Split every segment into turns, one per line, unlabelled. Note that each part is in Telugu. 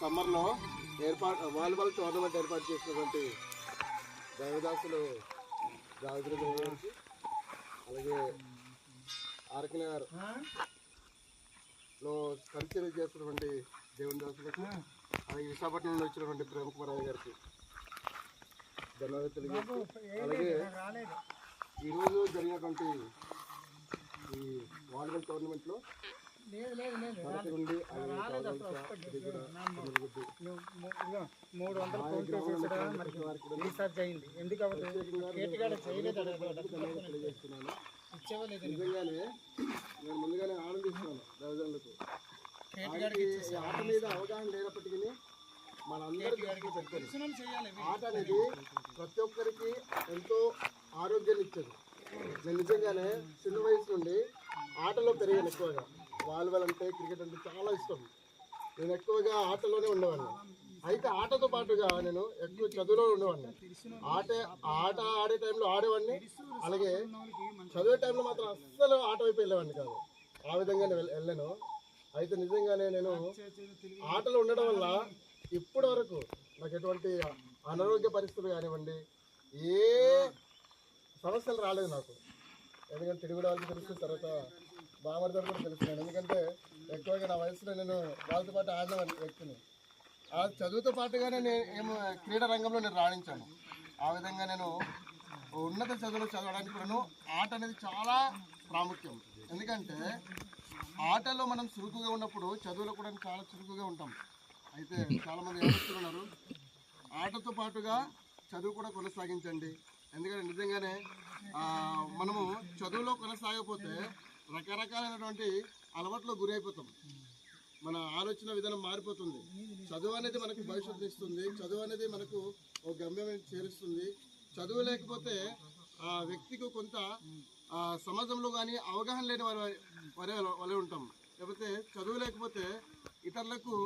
సమ్మర్లో ఏర్పాటు వాలీబాల్ టోర్నమెంట్ ఏర్పాటు చేసినటువంటి దైవదాసులు రాజుల అలాగే ఆర్కినగర్లో పరిచయం చేస్తున్నటువంటి దేవుని దాసులకు అలాగే విశాఖపట్నం నుండి వచ్చినటువంటి ప్రేమ కుమార్ రావు గారికి ధన్యవాదాలు తెలియజేస్తూ అలాగే ఈరోజు జరిగినటువంటి ఈ వాలీబాల్ టోర్నమెంట్లో మనకి
మూడు వందలు ఫోన్ పే చేసాడా
కూడా
రీఛార్జ్ అయింది. ఎందుకు అవ్వదు? కేటుగాడ చేయలేదు
ధన్యవాదాలు తెలియజేస్తున్నాను.
ఇచ్చేవా లేదు
నిజంగానే నేను ముందుగానే ఆనందిస్తున్నాను ఈ ఆట మీద అవగాహన లేనప్పటికీ మనందరికీ
చేయాలి
ఆట అనేది ప్రతి ఒక్కరికి ఎంతో ఆరోగ్యాన్ని ఇచ్చేది. నేను నిజంగానే చిన్న వయసు నుండి ఆటలో పెరిగాను ఎక్కువగా. వాలీబాల్ అంటే క్రికెట్ అంటే చాలా ఇష్టం. నేను ఎక్కువగా ఆటలోనే ఉండేవాడిని. అయితే ఆటతో పాటుగా నేను ఎక్కువ చదువులో ఉండేవాడిని. ఆట ఆట ఆడే టైంలో ఆడేవాడిని. అలాగే చదివే టైంలో మాత్రం అస్సలు ఆట వైపు వెళ్ళేవాడిని కాదు. ఆ విధంగానే వెళ్ళాను. అయితే నిజంగానే నేను ఆటలు ఉండడం వల్ల ఇప్పటి వరకు నాకు ఎటువంటి అనారోగ్య పరిస్థితులు కానివ్వండి ఏ సమస్యలు రాలేదు నాకు. ఎందుకంటే తిరుగుడు వాళ్ళకి తెలుసు తర్వాత బామర్దలు కూడా తెలుసుకున్నాను ఎందుకంటే ఎక్కువగా నా వయసులో నేను వాళ్ళతో పాటు ఆడిన వ్యక్తిని. ఆ చదువుతో పాటుగానే నేను ఏమో క్రీడా రంగంలో నేను రాణించాను. ఆ విధంగా నేను ఉన్నత చదువులు చదవడానికి కూడాను ఆట అనేది చాలా ప్రాముఖ్యం. ఎందుకంటే ఆటలో మనం చురుకుగా ఉన్నప్పుడు చదువులో కూడా చాలా చురుకుగా ఉంటాం. అయితే చాలామంది ఏమవుతున్నారు ఆటతో పాటుగా చదువు కూడా కొనసాగించండి. ఎందుకంటే నిజంగానే మనము చదువులో కొనసాగకపోతే రకరకాలైనటువంటి అలవాట్లు గురైపోతాం. మన ఆలోచన విధానం మారిపోతుంది. చదువు అనేది మనకు భవిష్యత్తు ఇస్తుంది. చదువు అనేది మనకు ఒక గమ్యం చేరుస్తుంది. చదువు లేకపోతే ఆ వ్యక్తికి కొంత సమాజంలో కానీ అవగాహన లేని వారి వరే వలె ఉంటాం. లేకపోతే చదువు లేకపోతే ఇతరులకు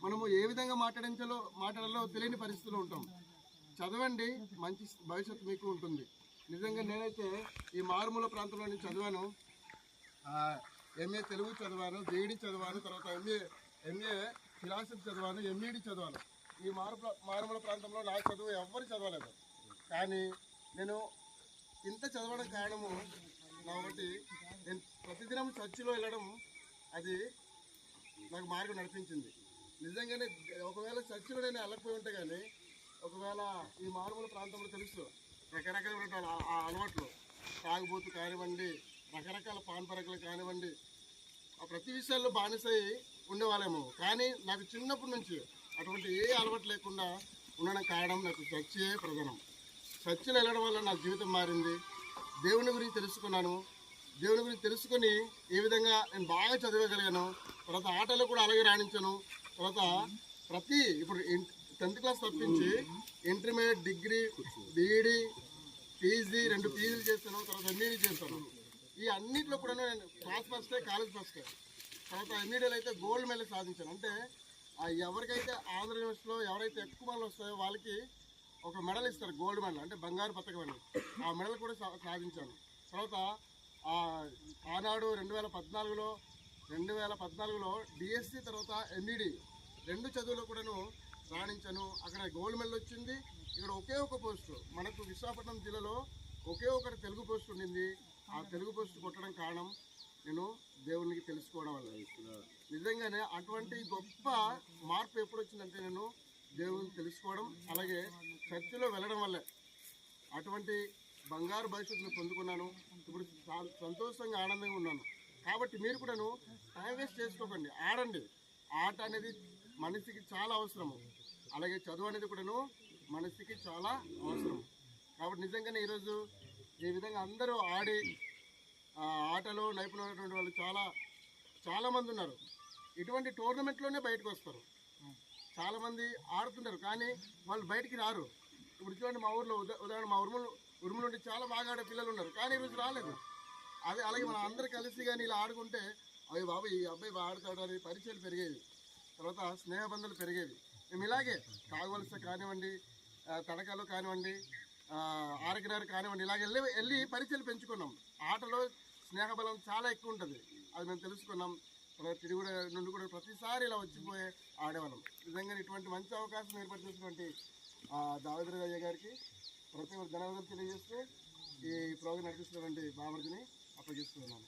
మనము ఏ విధంగా మాట్లాడించాలో మాట్లాడాలో తెలియని పరిస్థితిలో ఉంటాం. చదవండి మంచి భవిష్యత్తు మీకు ఉంటుంది. నిజంగా నేనైతే ఈ మారుమూల ప్రాంతంలో నేను చదివాను ఎంఏ తెలుగు చదివాను జేఈడి చదివాను తర్వాత ఎంఏ ఎంఏ ఫిలాసఫీ చదివాను ఎంఈడి చదివాను. ఈ మారు మారుమూల ప్రాంతంలో నా చదువు ఎవ్వరు చదవలేదు. కానీ నేను ఇంత చదవడం కారణము నా ఒకటి నేను ప్రతిదినం చర్చిలో వెళ్ళడం అది నాకు మార్గం నడిపించింది. నిజంగానే ఒకవేళ చర్చిలో నేను వెళ్ళకపోయి ఉంటే కానీ ఒకవేళ ఈ మారుమూల ప్రాంతంలో తెలుసు రకరకాల ఆ అలవాట్లు. తాగుబోతు కానివ్వండి రకరకాల పాన్పరకలు కానివ్వండి ఆ ప్రతి విషయాల్లో బానిసై ఉండేవాళ్ళేమో. కానీ నాకు చిన్నప్పటి నుంచి అటువంటి ఏ అలవాటు లేకుండా ఉండడం కారణం నాకు చర్చే ప్రధానం. చర్చిలో వెళ్ళడం వల్ల నా జీవితం మారింది. దేవుని గురించి తెలుసుకున్నాను. దేవుని గురించి తెలుసుకొని ఏ విధంగా నేను బాగా చదవగలిగాను. తర్వాత ఆటలో కూడా అలాగే రాణించాను. తర్వాత ప్రతి ఇప్పుడు టెన్త్ క్లాస్ తప్పించి ఇంటర్మీడియట్ డిగ్రీ బీఈడి పీజీ రెండు పీజీలు చేస్తాను తర్వాత ఎంఈడి చేస్తాను ఈ అన్నింటిలో కూడా నేను క్లాస్ ఫస్టే కాలేజ్ ఫస్టే తర్వాత ఎంఈడీలో అయితే గోల్డ్ మెడల్ సాధించాను. అంటే ఎవరికైతే ఆంధ్ర యూనివర్సిటీలో ఎవరైతే ఎక్కువ మెడల్ వస్తాయో వాళ్ళకి ఒక మెడల్ ఇస్తారు గోల్డ్ మెడల్ అంటే బంగారు పథకం అని. ఆ మెడల్ కూడా సా- సాధించాను. తర్వాత ఆ ఆనాడు రెండు వేల పద్నాలుగులో రెండు వేల పద్నాలుగులో డిఎస్సి తర్వాత ఎంఈడి రెండు చదువులో కూడాను రాణించను. అక్కడ గోల్డ్ మెడల్ వచ్చింది. ఇక్కడ ఒకే ఒక పోస్టు. మనకు విశాఖపట్నం జిల్లాలో ఒకే ఒకటి తెలుగు పోస్ట్ ఉండింది. ఆ తెలుగు పోస్ట్ కొట్టడం కారణం నేను దేవునికి తెలుసుకోవడం వల్ల. నిజంగానే అటువంటి గొప్ప మార్పు ఎప్పుడు వచ్చిందంటే నేను దేవుని తెలుసుకోవడం అలాగే చర్చిలో వెళ్ళడం వల్లే. అటువంటి బంగారు భవిష్యత్తును పొందుకున్నాను. ఇప్పుడు సంతోషంగా ఆనందంగా ఉన్నాను. కాబట్టి మీరు కూడాను టైం వేస్ట్ చేసుకోకండి. ఆడండి. ఆట అనేది మనిషికి చాలా అవసరము. అలాగే చదువు అనేది కూడాను మనసుకి చాలా అవసరం. కాబట్టి నిజంగానే ఈరోజు ఈ విధంగా అందరూ ఆడి ఆటలు ఆటలో వాళ్ళు చాలా చాలామంది ఉన్నారు. ఇటువంటి టోర్నమెంట్లోనే బయటకు వస్తారు. చాలామంది ఆడుతుంటారు కానీ వాళ్ళు బయటికి రారు. ఇప్పుడు చూడండి మా ఊర్లో ఉదా ఉదాహరణ మా ఉరుములు ఉరుముల నుండి చాలా బాగా ఆడే పిల్లలు ఉన్నారు కానీ ఈరోజు రాలేదు. అదే అలాగే మనం అందరు కలిసి కానీ ఇలా ఆడుకుంటే అవి బాబు ఈ అబ్బాయి బాగా ఆడుతాడు అనే పరిచయాలు పెరిగేవి. తర్వాత స్నేహబంధాలు పెరిగేవి. మేము ఇలాగే కాగవలస కానివ్వండి తడకలు కానివ్వండి ఆరకినారు కానివ్వండి ఇలాగ వెళ్ళి వెళ్ళి పరిచయాలు పెంచుకున్నాం. ఆటలో స్నేహబలం చాలా ఎక్కువ ఉంటుంది. అది మేము తెలుసుకున్నాం. ప్రతి కూడా నుండి కూడా ప్రతిసారి ఇలా వచ్చిపోయే ఆడేవాళ్ళం. నిజంగా ఇటువంటి మంచి అవకాశం ఏర్పరిచేసినటువంటి దావేంద్ర అయ్య గారికి ప్రతి ఒక్క ధన్యవాదాలు తెలియజేస్తూ ఈ ప్రోగ్రాం నడిపిస్తున్నటువంటి బామర్దిని అప్పగిస్తున్నాను.